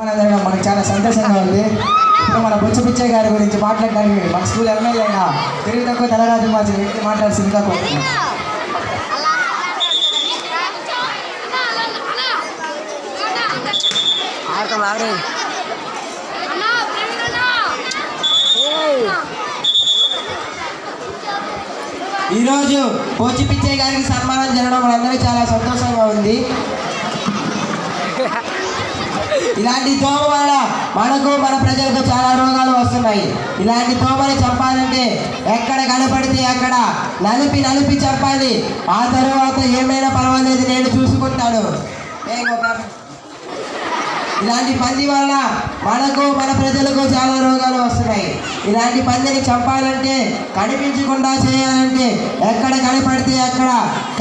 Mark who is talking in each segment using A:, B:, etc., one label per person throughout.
A: మన మనకు చాలా సంతోషంగా ఉంది. ఇప్పుడు మన బొచ్చు పిచ్చయ్య గారి గురించి మాట్లాడడానికి మన స్కూల్ ఎమ్మెల్యే అయిన తెలుగు తక్కువ తలరాజు మాజీ వ్యక్తి మాట్లాడాల్సిందిగా కోరుతున్నాను ఈరోజు బొచ్చు పిచ్చయ్య గారికి సన్మానం జరగడం మనందరికీ చాలా సంతోషంగా ఉంది. ఇలాంటి దోమ వల్ల మనకు మన ప్రజలకు చాలా రోగాలు వస్తున్నాయి. ఇలాంటి దోమని చంపాలంటే ఎక్కడ కనపడితే అక్కడ నలిపి నలిపి చంపాలి. ఆ తర్వాత ఏమైనా పర్వాలేదు నేను చూసుకుంటాను. ఇలాంటి పంది వలన మనకు మన ప్రజలకు చాలా రోగాలు వస్తున్నాయి. ఇలాంటి పందిని చంపాలంటే కనిపించకుండా చేయాలంటే ఎక్కడ కనపడితే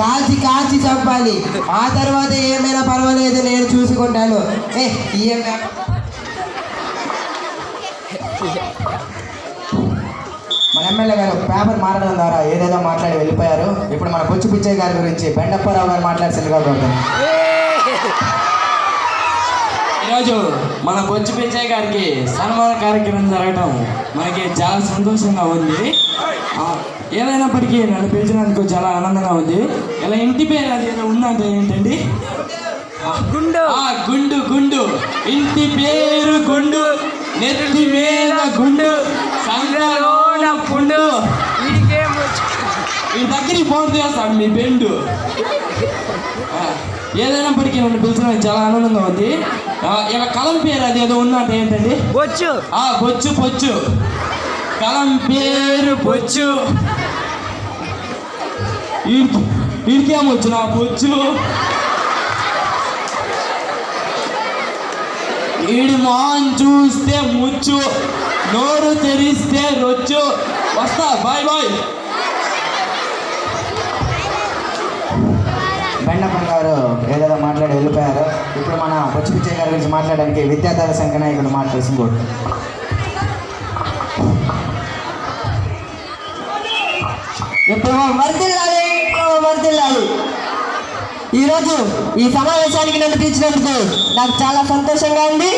A: కాచి కాచి చంపాలి. ఆ తర్వాత ఏమైనా పర్వాలేదు నేను చూసుకుంటాను. ఏ ఏం మన ఎమ్మెల్యే గారు పేపర్ మారడం ద్వారా ఏదేదో మాట్లాడి వెళ్ళిపోయారు. ఇప్పుడు మన బొచ్చు పిచ్చయ్య గారి గురించి బెండప్పారావు గారు మాట్లాడాల్సిందిగా కోరుతున్నాను
B: ఈరోజు మన బొచ్చు పిచ్చయ్య గారికి సన్మాన కార్యక్రమం జరగడం మనకి చాలా సంతోషంగా ఉంది. ఏదైనప్పటికీ నన్ను పిలిచినందుకు చాలా ఆనందంగా ఉంది. ఇలా ఇంటి పేరు అది ఏదో ఉందంటే ఏంటండి? ఆ,
C: గుండు.
B: ఆ, గుండు గుండు. ఇంటి పేరు గుండు. నెత్తి మీద గుండు. సంఘలోన పుండు. ఈ దగ్గరికి ఫోన్ చేస్తాడు మీ బెండు ఏదైనప్పటికీ నన్ను పిలిచడానికి చాలా ఆనందంగా ఉంది. ఇలా కలం పేరు అది ఏదో ఉందంటే ఏంటండి?
C: వచ్చు
B: ఆ బొచ్చు బొచ్చు. కలం పేరు బొచ్చు. వీడికి వీడికేమొచ్చు నా బొచ్చు వీడి మొహం చూస్తే ముచ్చు నోరు తెరిస్తే రొచ్చు. వస్తా బాయ్ బాయ్.
A: బెండప్పన్ గారు ఏదేదో మాట్లాడి వెళ్ళిపోయారు. ఇప్పుడు మన బొచ్చు పిచ్చయ్య గారి గురించి మాట్లాడడానికి విద్యార్థుల సంఖ్య నాయకుడు మాట్లాడుతుంది కూడా ఇప్పుడు వర్దిల్లాలి ఈరోజు ఈ సమావేశానికి నన్ను పిలిచినందుకు నాకు చాలా సంతోషంగా ఉంది.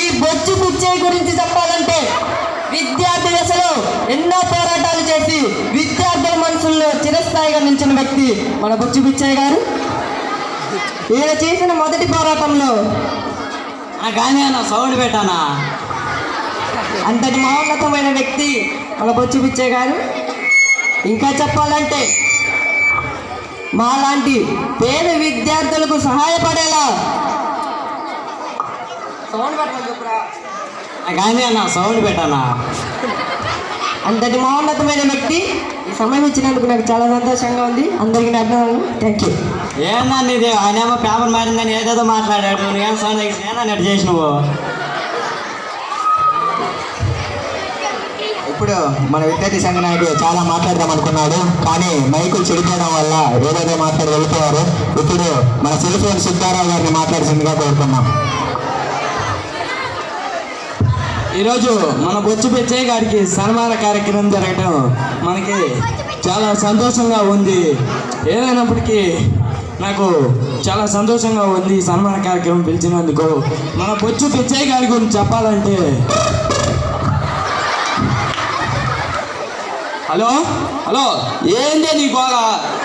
A: ఈ బొచ్చు పిచ్చయ్య గురించి చెప్పాలంటే విద్యార్థి దశలో ఎన్నో పోరాటాలు చేసి విద్యార్థుల మనసుల్లో చిరస్థాయిగా నిలిచిన వ్యక్తి మన బొచ్చు పిచ్చయ్య గారు. ఈయన చేసిన మొదటి పోరాటంలో
B: కానీ అన్న సౌండ్ పెట్టానా?
A: అంతటి మహోన్నతమైన వ్యక్తి మన బొచ్చు పిచ్చయ్య గారు. ఇంకా చెప్పాలంటే మాలాంటి పేద విద్యార్థులకు సహాయపడేలా. సౌండ్ చెప్పురా.
B: కానీ అన్న సౌండ్ పెట్టానా?
A: అంతటి మహోన్నతమైన వ్యక్తి ఈ సమయం ఇచ్చినందుకు నాకు చాలా సంతోషంగా ఉంది. అందరికీ అభినందనలు. థ్యాంక్ యూ
B: ఏందండి ఇది? ఆయన ఏమో పేపర్ మారిందని ఏదేదో మాట్లాడాడు. నువ్వేం సౌండ్ ఏందని అటు చేసి
A: ఇప్పుడు మన విద్యార్థి సంఘ నాయకుడు చాలా మాట్లాడదాం అనుకున్నాడు. కానీ మైకులు చెడిపోవడం వల్ల ఏదైతే మాట్లాడి వెళ్ళిపోయారు ఇప్పుడు మన సెల్ ఫోన్ సుబ్బారావు గారిని మాట్లాడిసిందిగా కోరుకున్నాం
B: ఈరోజు మన బొచ్చు పెచ్చయ్య గారికి సన్మాన కార్యక్రమం జరగడం మనకి చాలా సంతోషంగా ఉంది. ఏదైనప్పటికీ నాకు చాలా సంతోషంగా ఉంది సన్మాన కార్యక్రమం పిలిచినందుకు. మన బొచ్చు పెచ్చయ్య గారి గురించి చెప్పాలంటే హలో? హలో? ఏందే నీ గోళ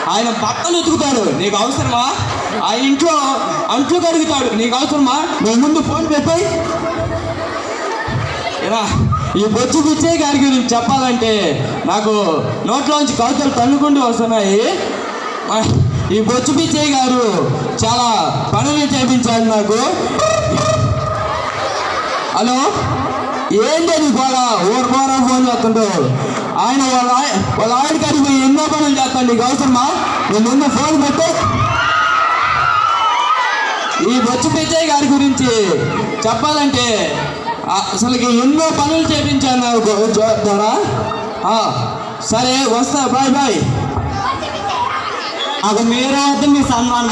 B: ఆయన బట్టలు ఉతుకుతాడు. నీకు అవసరమా? ఆ ఇంట్లో అంట్లు కడుగుతాడు. నీకు అవసరమా? నువ్వు ముందు ఫోన్ పెట్టాయి ఎలా ఈ బొచ్చు పిచ్చయ్య గారి గురించి చెప్పాలంటే నాకు నోట్లోంచి కవితలు తన్నుకుంటూ వస్తున్నాయి. ఈ బొచ్చు పిచ్చయ్య గారు చాలా పనులు చేపించారు నాకు. హలో? ఏంటి అది బాగా ఓర్ బాగా ఫోన్ చేస్తుంటావు ఆయన వాళ్ళ వాళ్ళ ఆయన గారికి పోయి ఎన్నో పనులు చేస్తాను నీకు అవసరమా? నేను ముందు ఫోన్ పెట్టే. ఈ బొచ్చు పిచ్చయ్య గారి గురించి చెప్పాలంటే అసలుకి ఎన్నో పనులు చేపించాను నాకు ద్వారా. సరే వస్తా బాయ్ బాయ్. అది మీరే వద్దు మీ సన్మానం